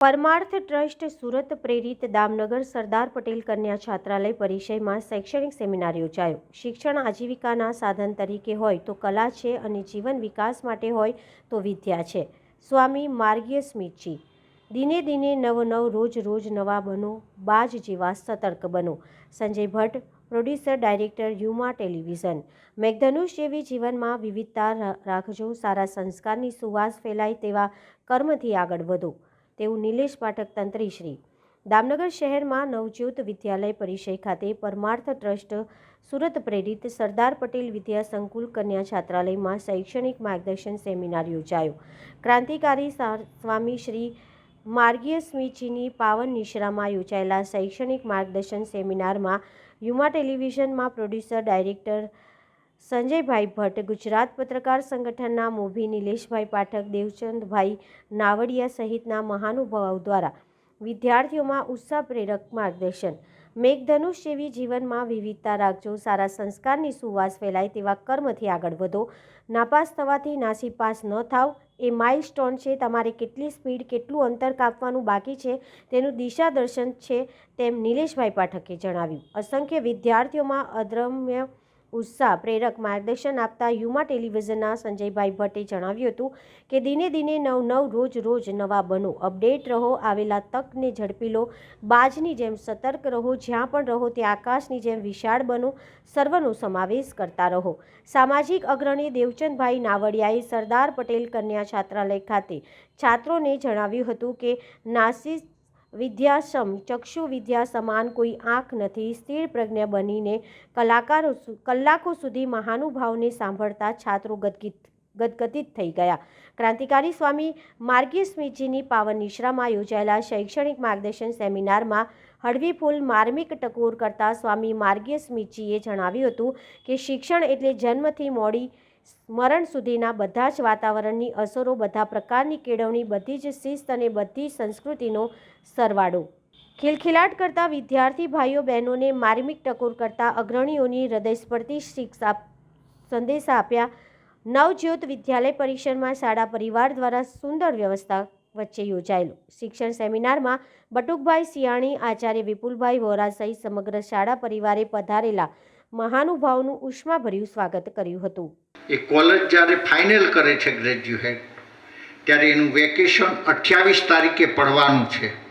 પરમાર્થ trust Surat પ્રેરિત દામનગર સરદાર પટેલ કન્યા છાત્રાલય પરિષયમાં શૈક્ષણિક સેમિનાર યોજાયો. શિક્ષણ આજીવિકાના સાધન તરીકે હોય તો કલા છે અને જીવન વિકાસ માટે હોય તો વિદ્યા છે. સ્વામી માર્ગીય સ્મિતજી, દિને દિને નવ નવ, રોજ રોજ નવા બનો, બાજ જેવા સતર્ક બનો. Sanjay Bhatt, producer director Yuma television. મેઘધનુષ જેવી જીવનમાં વિવિધતા રાખજો, સારા સંસ્કારની સુવાસ ફેલાય તેવા કર્મથી આગળ વધો. તેવું નિલેશ પાઠક તંત્રીશ્રી દામનગર શહેરમાં નવજ્યોત વિદ્યાલય પરિષય ખાતે પરમાર્થ ટ્રસ્ટ સુરત પ્રેરિત સરદાર પટેલ વિદ્યા સંકુલ કન્યા છાત્રાલયમાં શૈક્ષણિક માર્ગદર્શન સેમિનાર યોજાયો. ક્રાંતિકારી સ્વામી શ્રી માર્ગીય સ્મીજીની પાવન નિશ્રામાં યોજાયેલા શૈક્ષણિક માર્ગદર્શન સેમિનારમાં યુમા ટેલિવિઝનમાં પ્રોડ્યુસર, ડાયરેક્ટર સંજયભાઈ ભટ્ટ, ગુજરાત પત્રકાર સંગઠનના મોભી નિલેશભાઈ પાઠક, દેવચંદભાઈ નાવડિયા સહિતના મહાનુભાવો દ્વારા વિદ્યાર્થીઓમાં ઉત્સાહ પ્રેરક માર્ગદર્શન. મેઘધનુષ જેવી જીવનમાં વિવિધતા રાખજો, સારા સંસ્કારની સુવાસ ફેલાય તેવા કર્મથી આગળ વધો. નાપાસ થવાથી નાસીપાસ ન થાવ. એ માઇલ સ્ટોન છે. તમારે કેટલી સ્પીડ, કેટલું અંતર કાપવાનું બાકી છે તેનું દિશા દર્શન છે તેમ નિલેશભાઈ પાઠકે જણાવ્યું. અસંખ્ય વિદ્યાર્થીઓમાં અદ્રમ્ય ઉત્સાહ પ્રેરક માર્ગદર્શન આપતા યુમા ટેલિવિઝનના સંજયભાઈ ભટ્ટે જણાવ્યું હતું કે દિને દિને નવ નવ રોજ રોજ નવા બનો. અપડેટ રહો, આવેલા તકને ઝડપી લો. બાજની જેમ સતર્ક રહો, જ્યાં પણ રહો ત્યાં આકાશની જેમ વિશાળ બનો. સર્વનો સમાવેશ કરતા રહો. સામાજિક અગ્રણી દેવચંદભાઈ નાવડિયાએ સરદાર પટેલ કન્યા છાત્રાલય ખાતે છાત્રોને જણાવ્યું હતું કે નાસિસ વિદ્યાસમ, ચક્ષુ વિદ્યા સમાન કોઈ આંખ નથી. સ્થિર પ્રજ્ઞ બનીને કલાકારો કલાકો સુધી મહાનુભાવને સાંભળતા છાત્રો ગદગીત, ગદગદિત થઈ ગયા. ક્રાંતિકારી સ્વામી માર્ગીય સ્મિતજીની પાવન નિશ્રામાં યોજાયેલા શૈક્ષણિક માર્ગદર્શન સેમિનારમાં હળવી ફૂલ માર્મિક ટકોર કરતા સ્વામી માર્ગીય સ્મિતજીએ જણાવ્યું હતું કે શિક્ષણ એટલે જન્મથી મોડી મરણ સુધીના બધા જ વાતાવરણની અસરો, બધા પ્રકારની કેળવણી, બધી જ શિસ્ત અને બધી સંસ્કૃતિનો સરવાળો. ખિલખિલાટ કરતા વિદ્યાર્થી ભાઈઓ બહેનોને માર્મિક ટકોર કરતા અગ્રણીઓની હૃદયસ્પર્શી શિક્ષા સંદેશા આપ્યા. નવજ્યોત વિદ્યાલય પરિસરમાં શાળા પરિવાર દ્વારા સુંદર વ્યવસ્થા વચ્ચે યોજાયેલું. શિક્ષણ સેમિનારમાં બટુકભાઈ સિયાણી આચાર્ય વિપુલભાઈ વોરા સહિત સમગ્ર શાળા પરિવારે પધારેલા મહાનુભાવનું ઉષ્માભર્યું સ્વાગત કર્યું હતું. એ કોલેજ જ્યારે ફાઇનલ કરે છે ગ્રેજ્યુએટ ત્યારે એનું વેકેશન અઠ્યાવીસ તારીખે પડવાનું છે.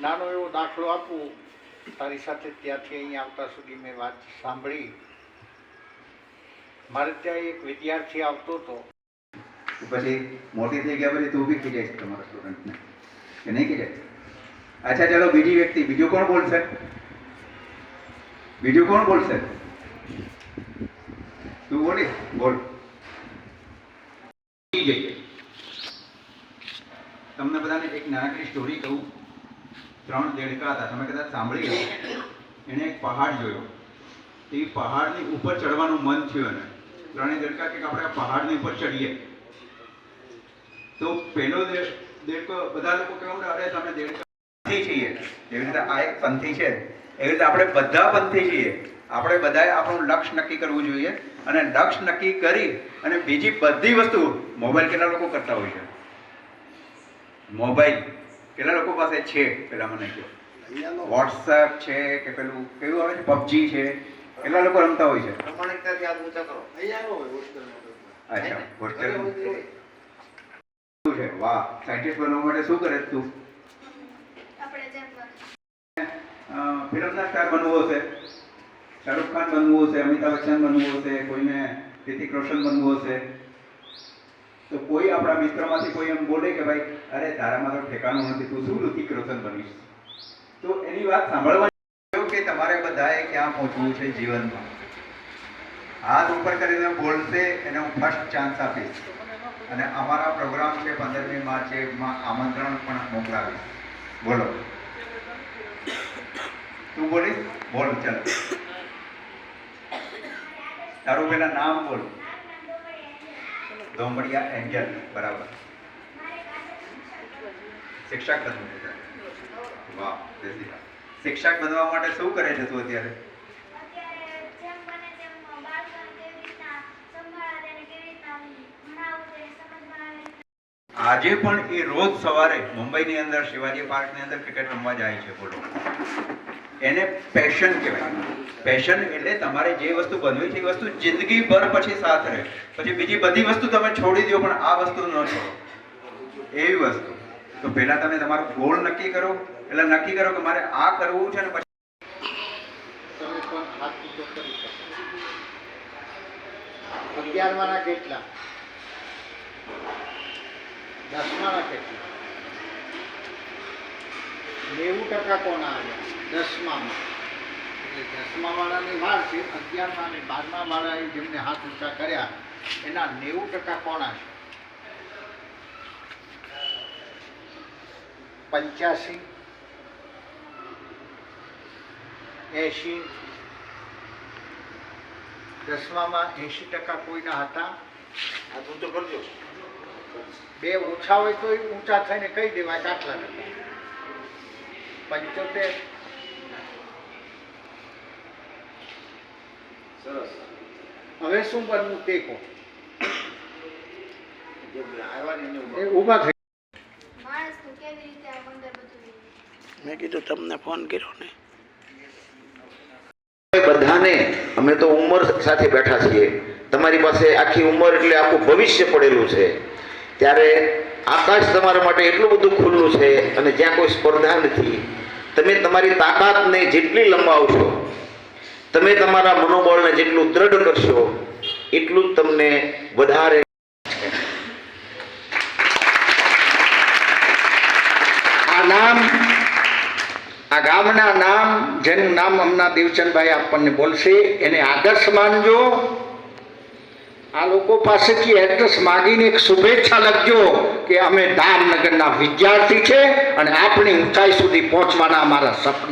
નાનો એવો દાખલો આપું. તારી સાથે ત્યાંથી અહીં આવતા સુધી મેં વાત સાંભળી. મારે ત્યાં એક વિદ્યાર્થી આવતો હતો. પછી મોટી થઈ ગયા પછી તું બી ખીજાય છે તમારા સ્ટુડન્ટને કે નહીં ખીજાય અચ્છા, ચલો બીજી વ્યક્તિ, બીજું કોણ બોલશે? બીજું કોણ બોલશે? તું બોલી, બોલ. જઈએ તમને બધાને એક નાનકડી સ્ટોરી કહું. ત્રણ દેડકા હતા. તમે કદાચ સાંભળી હશે. એણે એક પહાડ જોયો. એ પહાડની ઉપર ચડવાનું મન થયું એને. ત્રણેય દેડકા કે આપણે પહાડની ઉપર ચડીએ તો પેલો દેડકો બધા લોકો કેવું અરે, તમે દેડકા પંથી છીએ. એવી રીતે આ એક પંથી છે. એવી રીતે આપણે બધા પંથી છીએ. આપણે બધાએ આપણું લક્ષ્ય નક્કી કરવું જોઈએ અને લક્ષ્ય નક્કી કરી અને બીજી બધી વસ્તુ મોબાઈલ કેટલા લોકો કરતા હોય છે? મોબાઈલ. કેટલા લોકો પાસે છે પેલા મને કહો. વોટ્સએપ છે કે પેલું કેવું આવે છે? પબજી છે. કેટલા લોકો રમતા હોય છે? અચ્છા હોસ્ટેલ શું છે? વાહ સાયન્ટિસ્ટ બનવા માટે શું કરે તું? ફિલ્મના સ્ટાર બનવું હશે. શાહરુખ ખાન બનવું હશે અમિતાભ બચ્ચન બનવું હશે કોઈને રિતિક રોશન બનવું હશે. તો કોઈ આપણા મિત્રમાંથી કોઈ એમ બોલે કે ભાઈ અરે તારામાં તો ઠેકાણું નથી, તું શું ઋતિક રોશન બનીશ તો એની વાત સાંભળવાની કે તમારે બધાએ ક્યાં પહોંચવું છે જીવનમાં? હાથ ઉપર કરીને બોલશે, એને હું ફર્સ્ટ ચાન્સ આપીશ. અને અમારા પ્રોગ્રામ છે, પંદરમી માર્ચે આમંત્રણ પણ મોકલાવીશ. બોલો. તું બોલીશ? બોલ, ચાલ. તારું પેલા નામ બોલ. ધોમડિયા એન્જલ, બરાબર. શિક્ષક બનવું છે? વાહ શિક્ષક બનવા માટે શું કરે છે તું અત્યારે? આજે પણ એ રોજ સવારે મુંબઈની અંદર, શિવાજી પાર્કની અંદર ક્રિકેટ રમવા જાય છે બોલો. એને પેશન કહેવાય. પેશન એટલે તમારે જે વસ્તુ બનવી છે એ વસ્તુ જિંદગીભર પછી સાથ રહે. પછી બીજી બધી વસ્તુ તમે છોડી દો પણ આ વસ્તુ ન છોડો. એવી વસ્તુ. તો પહેલા તમે તમારો ગોલ નક્કી કરો. એટલે નક્કી કરો કે મારે આ કરવું છે ને પછી અગિયારમાંના કેટલા? દસમાના કેટલા? નેવું ટકા કોના આવ્યા દસમામાં. એટલે દસમા વાળાની વાર છે અગિયારમા અને બારમા વાળાએ જેમને હાથ ઊંચા કર્યા, એના નેવું ટકા કોના છે પંચ્યાસી એંશી દસમામાં એંશી ટકા કોઈના હતા? બે ઓછા હોય તો ઊંચા થઈને કહી દેવાય કે આટલા ટકા. પંચોતેર. હવે શું બનવું તે કહો. ઊભા ઊભા. થઈ માણસનું કેવી રીતે આ અંદર બધું મેં કીધું તમને ફોન કર્યો ને. બધાને, અમે તો ઉંમર સાથે બેઠા છીએ. તમારી પાસે આખી ઉંમર એટલે આખું ભવિષ્ય પડેલું છે. ત્યારે આકાશ તમારા માટે એટલું બધું ખુલ્લું છે અને જ્યાં કોઈ સ્પર્ધા નથી. તમે તમારી તાકાતને જેટલી લંબાવશો, તમે તમારા મનોબળને જેટલું દ્રઢ કરશો, એટલું તમને વધારે આ નામ આ ગામના નામ જેનું નામ હમણાં દેવચંદભાઈ આપણને બોલશે, એને આદર્શ માનજો. આ લોકો પાસેથી એડ્રેસ માગીને એક શુભેચ્છા લખજો કે અમે દામનગરના વિદ્યાર્થી છે અને આપણી ઊંચાઈ સુધી પહોંચવાના અમારા સપના